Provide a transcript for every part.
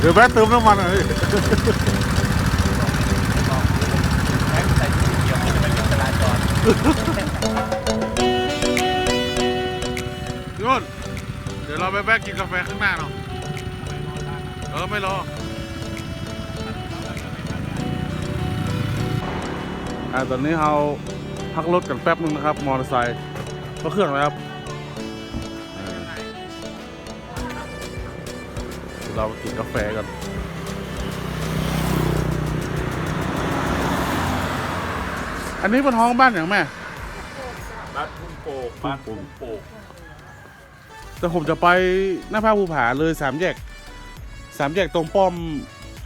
เดี๋ยวแวะเติมน้ำมันหน่อยแม็กใส่สีเขียวมันจะไม่เป็นจราจรพี่อ้นเดี๋ยวเราไปแวะกินกาแฟข้างหน้าเนาะเออไม่รออ่าตอนนี้เราพักรถกันแป๊บนึงนะครับ มอเตอร์ไซค์ก็เครื่องอะไรครับ ดี๋ยวเราไปกินกาแฟกันอันนี้เป็นห้องบ้านอย่างแม่ บ้านทุ่งโป่งบ้านทุ่งโป่งแต่ผมจะไปหน้าพระภูผาเลยสามแยกสามแยกตรงป้อม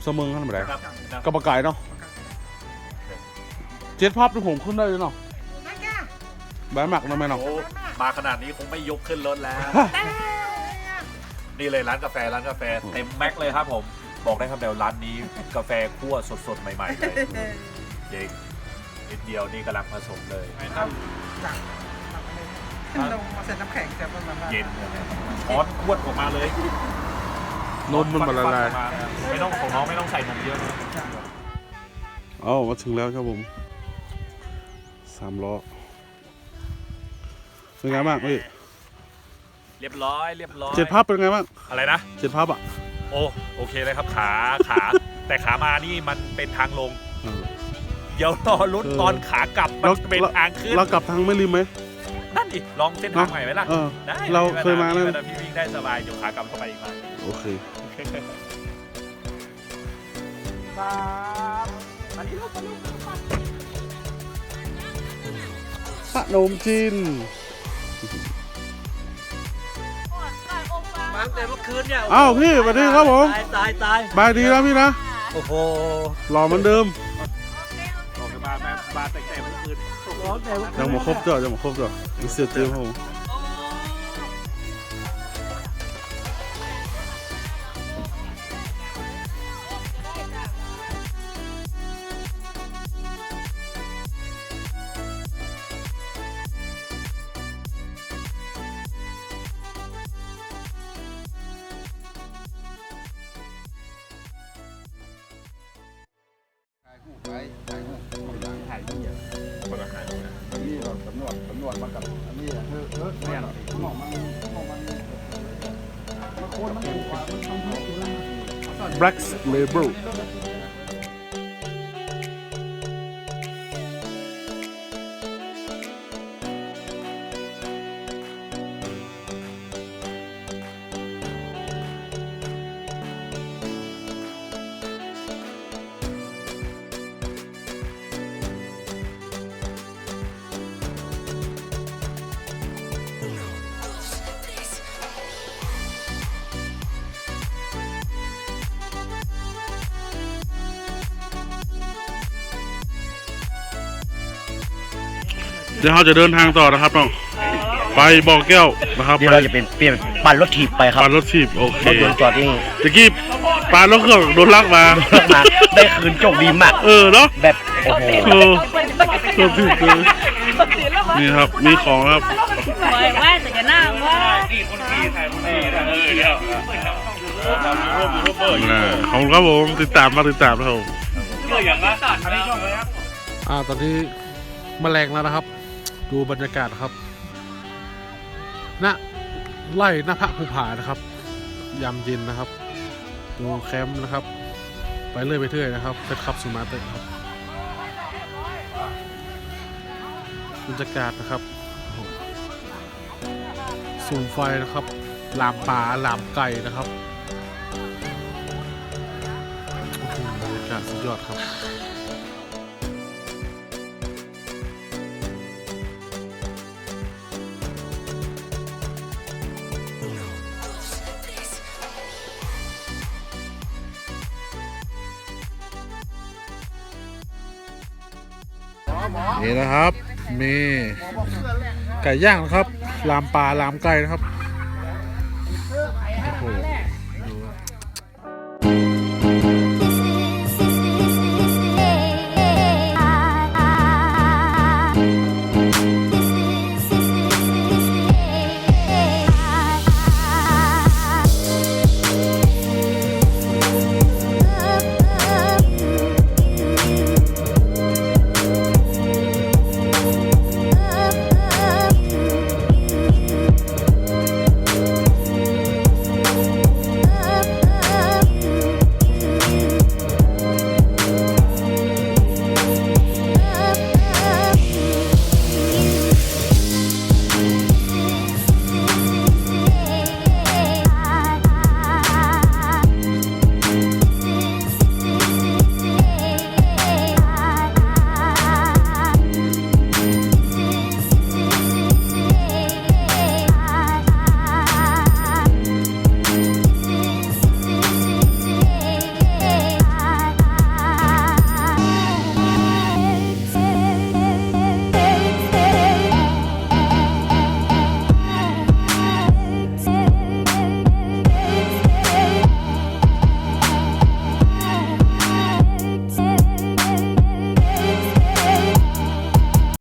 เสมิงท่านไหนครับกระบะไก่เนาะเจ็ดพับนี่ผมขึ้นได้เลยเนาะแบนหมักเนาะแม่เนาะโอ้มาขนาดนี้คงไม่ยกขึ้นรถแล้ว นี่เลยร้านกาแฟร้านกาแฟเต็มแม็กเลยครับผม บอกได้คำเดียวร้านนี้กาแฟคั่วสดๆ ใหม่ๆเลยจริงนิดเดียวนี่กำลังผสมเลยลงมาใส่น้ำแข็งจะประมาณว่าเย็นช้อนขวดออกมาเลยนมมันมาละลายไม่ต้องของน้องไม่ต้องใส่นมเยอะนะเอ้ามาถึงแล้วครับผมสามล้อเป็นไงบ้างพี่ เรียบร้อยเรียบร้อยเจ็ดพับเป็นไงบ้างอะไรนะ เจ็ดพับอะโอ้โอเคเลยครับขาขา แต่ขามานี่มันเป็นทางลง เออ เดี๋ยวรอรุ้นเออตอนขากลับมันจะเป็นทางขึ้น เรากลับทางไม่ริมไหม นั่นดิลองเส้นทางใหม่ไหมล่ะเออได้เราเคยมาแล้แล้ววพี่วิ่งได้สบายอยู่ขากลับเข้าไปอีกมาโอเค ครับอันนี้ลูกขนมจีน แต่เมื่อคืนเนี่ยอ้าวพี่สวัสดีครับผม ตายตายตายบายดีนะพี่นะโอ้โหหล่อเหมือนเดิมออกมามามาแต่แต่เมื่อคืนร้อนแต่เมื่อคืน ยังหมดครบจ้ะยังหมดครบจ้ะมีเสียเต็มครับผม นี่เราสำรวจสำรวจมากับอันนี้เออเออเนี่ยหมอกมันหมอกมันมันโคนมันถูกกว่ามันทำให้ดูแล Black Label ดี๋ยวเราจะเดินทางต่อนะครับน้องไปบ่อแก้วนะครับเดี๋ยวเราจะเป็นเปลี่ยนปั่นรถถีบไปครับปานรถถีบโอเครถยนต์จอดนี่ตะกี้ปานรถเครื่องโดนลักมามาได้คืนโชคดีมาก เออเนาะแบบโอ้โหเออรถถีบเลยนี่ครับมีของครับไม่ว่าแต่จะนั่งว่านี่คนขี่ถ่ายคนขี่ถ่ายเออเดี๋ยวอ่าขอบคุณครับผมติดตามมาติดตามนะครับผมเพื่ออย่างนั้นอันนี้ช่องเลยครับอ่าตอนนี้มแมลงแล้วนะครับ ดูบรรยากาศครับณไล่หน้าพระภูผานะครับ ยามเย็นนะครับ ดูแคมป์นะครับ ไปเรื่อยไปเรื่อยนะครับเป็นขับสุมาเตครับบรรยากาศนะครับโอ้โหสูงไฟนะครับลามป่าลามไก่นะครับบรรยากาศสุดยอดครับ นี่นะครับ มีไก่ย่างนะครับ ลามปลาลามไก่นะครับโอ้โห